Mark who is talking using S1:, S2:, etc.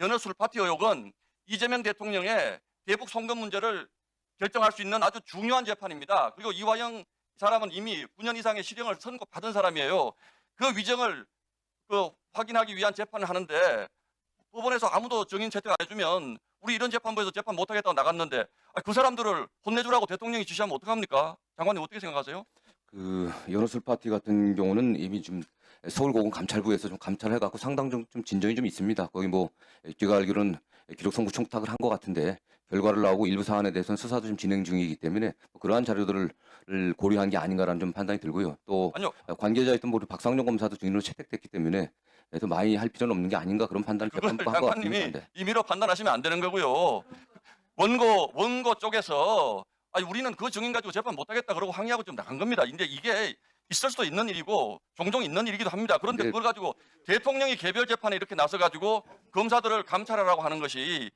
S1: 연어술 파티 의혹은 이재명 대통령의 대북 송금 문제를 결정할 수 있는 아주 중요한 재판입니다. 그리고 이화영 사람은 이미 9년 이상의 실형을 선고받은 사람이에요. 그 위정을 그 확인하기 위한 재판을 하는데 법원에서 아무도 증인 채택 안 해주면 우리 이런 재판부에서 재판 못하겠다고 나갔는데 아, 그 사람들을 혼내주라고 대통령이 지시하면 어떡합니까? 장관님 어떻게 생각하세요?
S2: 그 연어술 파티 같은 경우는 이미 좀 서울고검 감찰부에서 좀 감찰해 갖고 상당 좀, 좀 진전이 좀 있습니다. 거기 뭐 제가 알기로는 기록 선고 청탁을 한 것 같은데 결과를 나오고 일부 사안에 대해서는 수사도 좀 진행 중이기 때문에 뭐 그러한 자료들을 고려한 게 아닌가라는 좀 판단이 들고요. 또
S1: 아니요.
S2: 관계자였던 우리 박상용 검사도 증인으로 채택됐기 때문에 더 많이 할 필요는 없는 게 아닌가 그런 판단을 재판부가 한것 같습니다. 네.
S1: 임의로 판단하시면 안 되는 거고요. 원고 원고 쪽에서 아니 우리는 그 증인 가지고 재판 못하겠다 그러고 항의하고 좀 나간 겁니다. 이제 이게 있을 수도 있는 일이고 종종 있는 일이기도 합니다. 그런데
S2: 네.
S1: 그걸 가지고 대통령이 개별 재판에 이렇게 나서 가지고 검사들을 감찰하라고 하는 것이